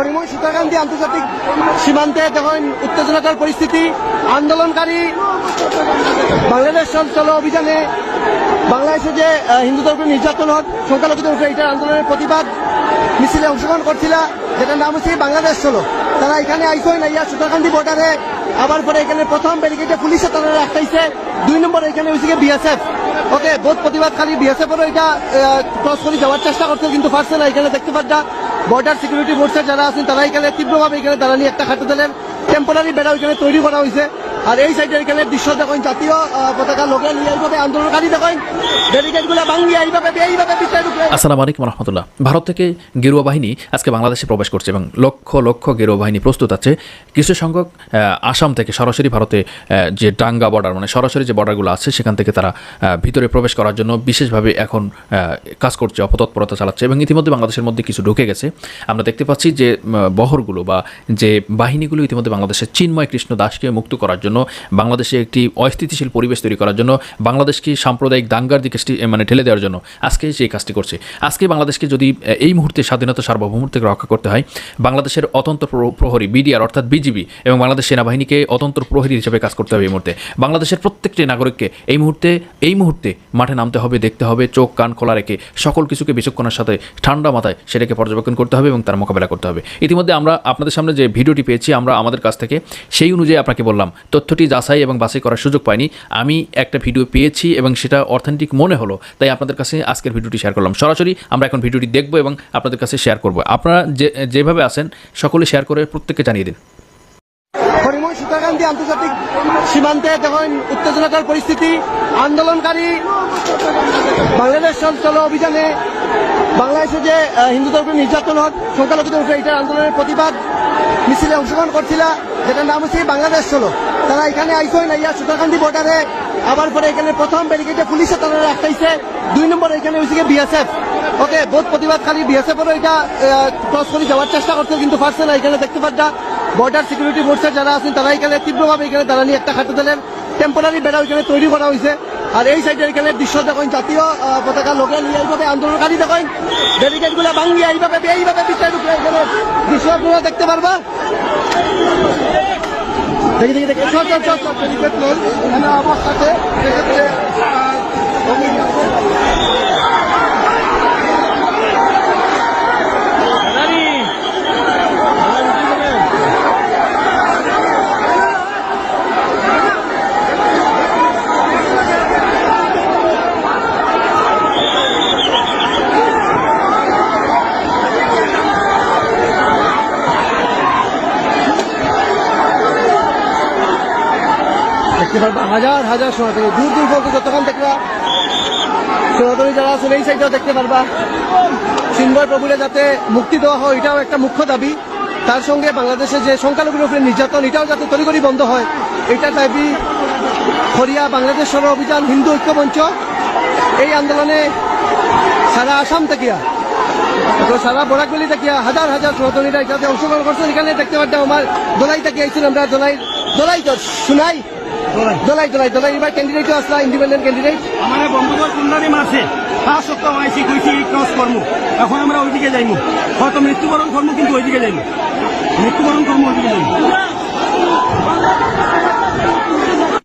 হরিময় সীতাকান্তি আন্তর্জাতিক সীমান্তে যখন উত্তেজনাকর পরিস্থিতি, আন্দোলনকারী বাংলাদেশ চল অভিযানে বাংলাদেশে যে হিন্দুদের উপরে নির্যাতন হোক সংখ্যালঘুদের উপরে এটার আন্দোলনের প্রতিবাদ মিছিলে অংশগ্রহণ করছিল, যেটার নাম হচ্ছে বাংলাদেশ চলো। তারা এখানে আইসই না, ইয়া সুতাকান্দি বর্ডারে আবার পরে এখানে প্রথম ব্যারিকেডে পুলিশে তারা আটকাইছে দুই নম্বর এখানে হয়েছে বিএসএফ ওকে বহুত প্রতিবাদকারী বিএসএফ এরও এটা ক্রস করে যাওয়ার চেষ্টা করছে কিন্তু পারছে না, এখানে দেখতে পাচ্ছা বর্ডার সিকিউরিটি ফোর্সের যারা আছেন তারা এখানে তীব্রভাবে এখানে দাঁড়ানি একটা খাটো দিলেন। টেম্পোরারি বেড়া ওইখানে তৈরি করা হয়েছে। আর এই সাইডের এখানে দৃশ্য দেখেন, জাতীয় পতাকা লোকে নিয়ে এইভাবে আন্দোলনকারী দেখেন আসসালামু আলাইকুম রহমতুল্লাহ। ভারত থেকে গেরুয়া বাহিনী আজকে বাংলাদেশে প্রবেশ করছে এবং লক্ষ লক্ষ গেরুয়া বাহিনী প্রস্তুত আছে। কিছু সংখ্যক আসাম থেকে সরাসরি ভারতে যে ডাঙ্গা বর্ডার মানে সরাসরি যে বর্ডারগুলো আছে, সেখান থেকে তারা ভিতরে প্রবেশ করার জন্য বিশেষভাবে এখন কাজ করছে, অপতৎপরতা চালাচ্ছে এবং ইতিমধ্যে বাংলাদেশের মধ্যে কিছু ঢুকে গেছে। আমরা দেখতে পাচ্ছি যে বহরগুলো বা যে বাহিনীগুলো ইতিমধ্যে বাংলাদেশের চিন্ময় কৃষ্ণ দাসকে মুক্ত করার জন্য বাংলাদেশে একটি অস্থিতিশীল পরিবেশ তৈরি করার জন্য, বাংলাদেশকে সাম্প্রদায়িক দাঙ্গার দিকে মানে ঠেলে দেওয়ার জন্য আজকে সেই কাজটি করছে। আজকে বাংলাদেশকে যদি এই মুহূর্তে স্বাধীনতা সার্বভৌমত্ব থেকে রক্ষা করতে হয়, বাংলাদেশের অতন্ত্র প্র- প্রহরী, বিডিআর অর্থাৎ বিজিবি এবং বাংলাদেশ সেনাবাহিনীকে অতন্ত্র প্রহরী হিসেবে কাজ করতে হবে এই মুহূর্তে। বাংলাদেশের প্রত্যেকটি নাগরিককে এই মুহূর্তে এই মুহূর্তে মাঠে নামতে হবে, দেখতে হবে, চোখ, কান খোলা রেখে সকল কিছুকে বিচক্ষণের সাথে ঠান্ডা মাথায় সেটাকে পর্যবেক্ষণ করতে হবে এবং তার মোকাবেলা করতে হবে। ইতিমধ্যে আমরা আপনাদের সামনে যে ভিডিওটি পেয়েছি, আমরা আমাদের কাছ থেকে সেই অনুযায়ী আপনাকে বললাম। তথ্যটি যাচাই এবং বাছাই করার সুযোগ পাইনি। আমি একটা ভিডিও পেয়েছি এবং সেটা অথেন্টিক মনে হলো, তাই আপনাদের কাছে আজকের ভিডিওটি শেয়ার করলাম। সরাসরি আমরা এখন ভিডিওটি দেখব এবং আপনাদের কাছে শেয়ার করব। আপনারা যে, যেভাবে আসেন সকলে শেয়ার করে প্রত্যেককে জানিয়ে দিন। হরিময় সীতাকান্তি আন্তর্জাতিক সীমান্তে যখন উত্তেজনাকর পরিস্থিতি আন্দোলনকারী বাংলাদেশ চল অভিযানে বাংলাদেশে যে আহ, হিন্দুদের উপরে নির্যাতন হোক সংখ্যালঘুদের উপরে এটার আন্দোলনের প্রতিবাদ মিছিলে অংশগ্রহণ করছিল যেটার নাম হচ্ছে বাংলাদেশ চলো। তারা এখানে আইসই না ইয়া সুতাকান্দি বর্ডারে আবার পরে এখানে প্রথম ব্যারিকেডে পুলিশে তারা আটকাইছে দুই নম্বর এখানে হয়েছে বিএসএফ ওকে বহুত প্রতিবাদকারী বিএসএফ এটা ক্রস করে যাওয়ার চেষ্টা করছে কিন্তু পারছে না এখানে দেখতে পাচ্ছা বর্ডার সিকিউরিটি ফোর্সের যারা আছেন তারা এখানে তীব্রভাবে এখানে দাঁড়ানি একটা খাটো দিলেন টেম্পোরারি বেড়া ওইখানে তৈরি করা হয়েছে। আর এই সাইডের এখানে দৃশ্য দেখেন জাতীয় পতাকা লোকে নিয়ে এইভাবে আন্দোলনকারী দেখেন ব্যারিকেডগুলা ভাঙ্গি এইভাবে এইভাবে পিছিয়ে ঢুকে এখানে দৃশ্য আপনারা দেখতে পারবা। দেখি দেখি দেখি। চল চল চল ব্যারিকেড লোক এখানে আমার দেখতে পারবা, হাজার হাজার সনাতনী দূর দূর পর্যন্ত যতক্ষণ দেখবা সনাতনী যারা আছেন, এই সাইডেও দেখতে পারবা। সিনবয় প্রভুরে যাতে মুক্তি দেওয়া হয়, এটাও একটা মুখ্য দাবি। তার সঙ্গে বাংলাদেশে যে সংখ্যালঘুর উপরে নির্যাতন, এটাও যাতে তড়িঘড়ি বন্ধ হয়, এটা দাবি খরিয়া বাংলাদেশ সর অভিযান হিন্দু ঐক্য মঞ্চ। এই আন্দোলনে সারা আসাম থেকে তো সারা বরাকবেলি থেকে হাজার হাজার সনাতনীরা এটাতে অংশগ্রহণ করছেন। এখানে দেখতে পাচ্ছি আমার দোলাই থেকে আইছেন আমরা দোলাই দোলাই তো শুনাই। দোলাই দোলাই দোলাই এবার ক্যান্ডিডেটও আসলা ইন্ডিপেন্ডেন্ট ক্যান্ডিডেট আমার বন্ধুগর কুন্ডারি মারছে পাঁচ সপ্তাহ আইসি কইছি ক্রস কর্ম এখন আমরা ওইদিকে যাইমু। হয়তো মৃত্যুবরণ কর্ম কিন্তু ওইদিকে যাইমু। মৃত্যুবরণ কর্ম ওইদিকে যাইমু।